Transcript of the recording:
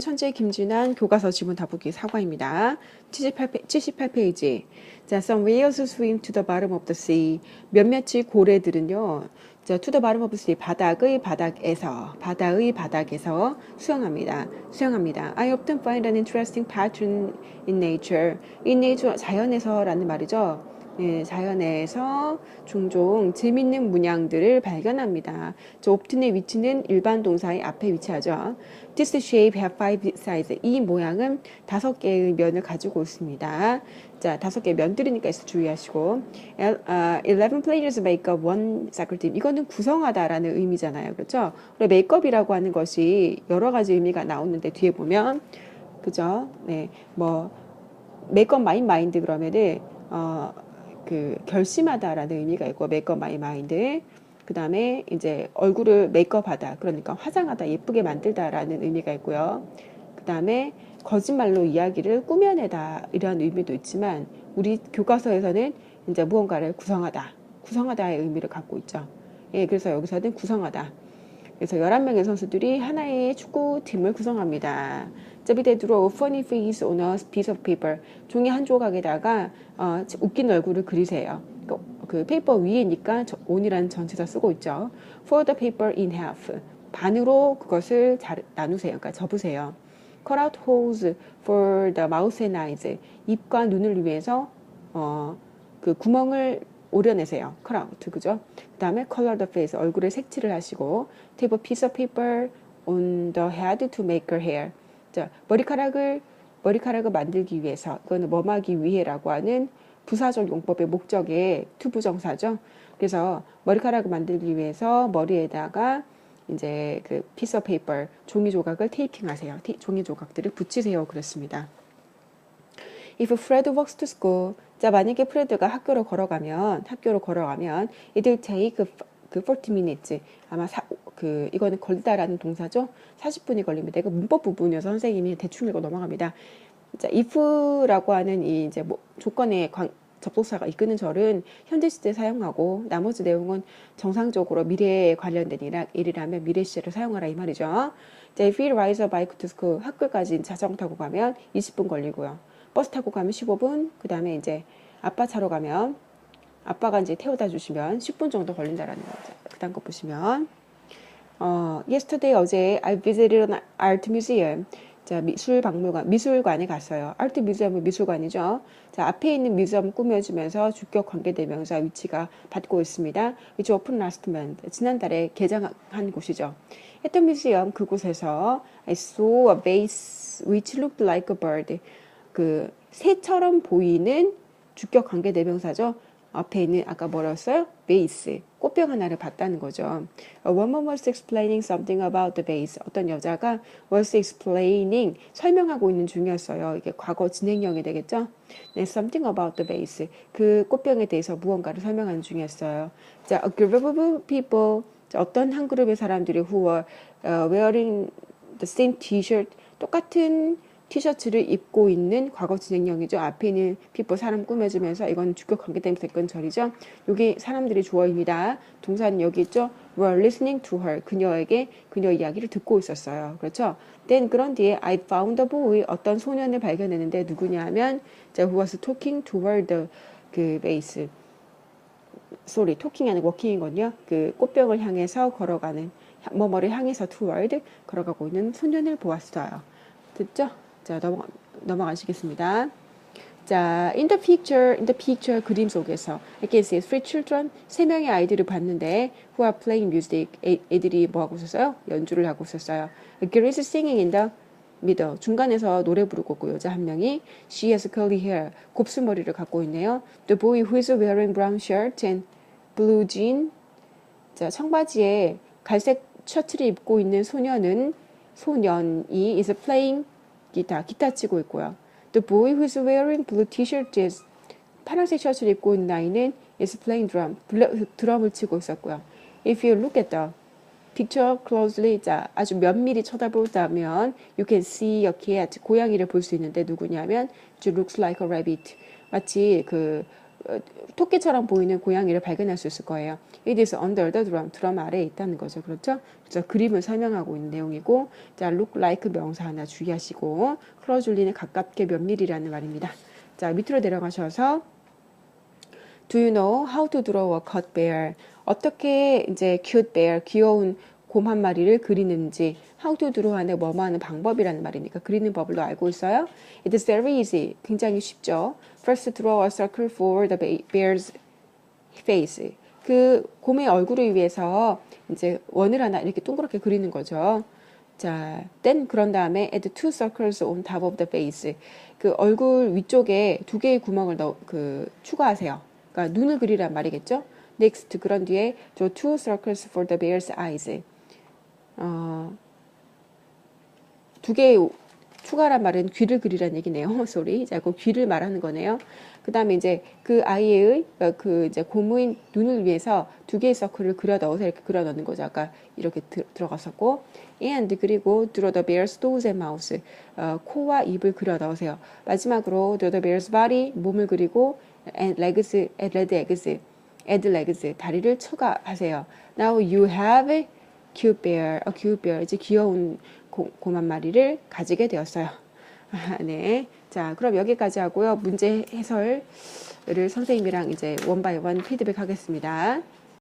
천재 김진환 교과서 지문 다보기 사과입니다. 78페, 78페이지. 자, some whales swim to the bottom of the sea. 몇몇이 고래들은요. 자, to the bottom of the sea. 바닥의 바닥에서, 바다의 바닥에서 수영합니다. 수영합니다. I often find an interesting pattern in nature. in nature, 자연에서라는 말이죠. 예, 자연에서 종종 재밌는 문양들을 발견합니다. 저 옵튼의 위치는 일반 동사의 앞에 위치하죠. This shape have five sides. 이 모양은 다섯 개의 면을 가지고 있습니다. 자, 다섯 개의 면들이니까 주의하시고. El, uh, 11 players make up one soccer team. 이거는 구성하다라는 의미잖아요. 그렇죠? 우리 메이크업이라고 하는 것이 여러 가지 의미가 나오는데 뒤에 보면 그죠? 네. 뭐 메이크업 마인 마인드 그러면은 어, 그 결심하다라는 의미가 있고 메이크업 마이 마인드 그 다음에 이제 얼굴을 메이크업하다 그러니까 화장하다 예쁘게 만들다라는 의미가 있고요. 그 다음에 거짓말로 이야기를 꾸며내다 이런 의미도 있지만 우리 교과서에서는 이제 무언가를 구성하다 구성하다의 의미를 갖고 있죠. 예 그래서 여기서는 구성하다. 그래서 11명의 선수들이 하나의 축구팀을 구성합니다. 저비대 draw a funny face on a piece of paper. 종이 한 조각에다가 어, 웃긴 얼굴을 그리세요. 그, 그 페이퍼 위에니까 on이라는 전체사 쓰고 있죠. For the paper in half. 반으로 그것을 잘 나누세요. 그러니까 접으세요. Cut out holes for the mouth and eyes. 입과 눈을 위해서 어, 그 구멍을 오려내세요. cut 그죠? 그 다음에 color the face. 얼굴에 색칠을 하시고 a piece of paper on the head to make her hair. 자, 머리카락을 머리카락을 만들기 위해서 이거는 뭐하기 위해라고 하는 부사적 용법의 목적의 투부정사죠. 그래서 머리카락을 만들기 위해서 머리에다가 이제 그 of paper 종이 조각을 테이핑하세요. 종이 조각들을 붙이세요. 그렇습니다. If Fred walks to school, 자 만약에 프레드가 학교로 걸어가면 학교로 걸어가면 it'll take 그 40 minutes 아마 사, 그 이거는 걸리다라는 동사죠. 40분이 걸립니다. 이거 문법 부분이어서 선생님이 대충 읽어 넘어갑니다. 자, if라고 하는 이 이제 뭐 조건의 관, 접속사가 이끄는 절은 현재 시제 사용하고 나머지 내용은 정상적으로 미래에 관련된 일이라면 미래 시제를 사용하라 이 말이죠. 자, if he rides a bike to school 학교까지 자전거 타고 가면 20분 걸리고요. 버스 타고 가면 15분, 그 다음에 이제 아빠 차로 가면 아빠가 이제 태워다 주시면 10분 정도 걸린다라는 거죠. 그 다음 거 보시면 어, yesterday 어제 I visited an art museum. 자, 미술 박물관, 미술관에 갔어요. 아트 뮤지엄은 미술관이죠. 자, 앞에 있는 뮤지엄 꾸며주면서 주격 관계대명사 위치가 받고 있습니다. which opened last month. 지난달에 개장한 곳이죠. at the museum 그곳에서 I saw a vase which looked like a bird. 그 새처럼 보이는 주격 관계 대명사죠. 앞에 있는 아까 뭐였어요? 베이스 꽃병 하나를 봤다는 거죠. A woman was explaining something about the vase. 어떤 여자가 was explaining 설명하고 있는 중이었어요. 이게 과거 진행형이 되겠죠? 네, something about the vase. 그 꽃병에 대해서 무언가를 설명하는 중이었어요. 자, a group of people. 자, 어떤 한 그룹의 사람들이 who were uh, wearing the same t-shirt 똑같은 티셔츠를 입고 있는 과거 진행형이죠. 앞에 있는 people 사람 꾸며주면서 이건 주격 관계 때문에 됐건절이죠. 여기 사람들이 주어입니다. 동사는 여기 있죠. were listening to her. 그녀에게 그녀 이야기를 듣고 있었어요. 그렇죠? then 그런 뒤에 I found a boy. 어떤 소년을 발견했는데 누구냐 하면 자, who was talking toward the 그 sorry, talking 아니고 walking이거든요. 그 꽃병을 향해서 걸어가는 뭐뭐를 향해서 toward 걸어가고 있는 소년을 보았어요. 듣죠? 자, 넘어, 넘어가시겠습니다. 자, in the picture, in the picture 그림 속에서 I can see three children 세 명의 아이들을 봤는데 who are playing music 애, 애들이 뭐 하고 있었어요? 연주를 하고 있었어요. A girl is singing in the middle 중간에서 노래 부르고 있고 여자 한 명이 she has curly hair 곱슬머리를 갖고 있네요. The boy who is wearing brown shirt and blue jean 자 청바지에 갈색 셔츠를 입고 있는 소년은 소년이 is playing 기타, 기타 치고 있고요. The boy who's wearing blue t-shirt is 파란색 셔츠를 입고 있는 아이는 is playing drum, 드럼을 치고 있었고요. If you look at the picture closely, 자, 아주 면밀히 쳐다보자면 you can see a cat, 고양이를 볼 수 있는데 누구냐면 it looks like a rabbit. 마치 그 어, 토끼처럼 보이는 고양이를 발견할 수 있을 거예요. It is under the drum. 드럼 아래에 있다는 거죠. 그렇죠? 그래서 그림을 설명하고 있는 내용이고, 자, look like 명사 하나 주의하시고, 크로줄리는 가깝게 몇 밀이라는 말입니다. 자, 밑으로 내려가셔서, Do you know how to draw a cut bear? 어떻게 이제 cute bear, 귀여운 곰 한 마리를 그리는지, how to draw 하는 뭐뭐 하는 방법이라는 말이니까 그리는 법을 너 알고 있어요? It is very easy. 굉장히 쉽죠. First draw a circle for the bear's face. 그 곰의 얼굴을 위해서 이제 원을 하나 이렇게 동그랗게 그리는 거죠. 자, then 그런 다음에 add two circles on top of the face. 그 얼굴 위쪽에 두 개의 구멍을 넣, 그 추가하세요. 그러니까 눈을 그리란 말이겠죠. Next 그런 뒤에 draw two circles for the bear's eyes. 어, 두 개의 추가란 말은 귀를 그리란 얘기네요. 소리. 자, 그 귀를 말하는 거네요. 그 다음에 이제 그 아이의 그러니까 그 이제 고무인 눈을 위해서 두 개의 서클을 그려 넣어서 이렇게 그려 넣는 거죠. 아까 이렇게 드, 들어갔었고. and 그리고 draw the bear's nose and mouth. 어, 코와 입을 그려 넣으세요. 마지막으로 draw the bear's body 몸을 그리고 and legs, and red legs, add legs 다리를 추가하세요. Now you have cute bear, a cute bear 이제 귀여운 고, 곰한 마리를 가지게 되었어요. 네. 자, 그럼 여기까지 하고요. 문제 해설을 선생님이랑 이제 원바이 원 피드백 하겠습니다.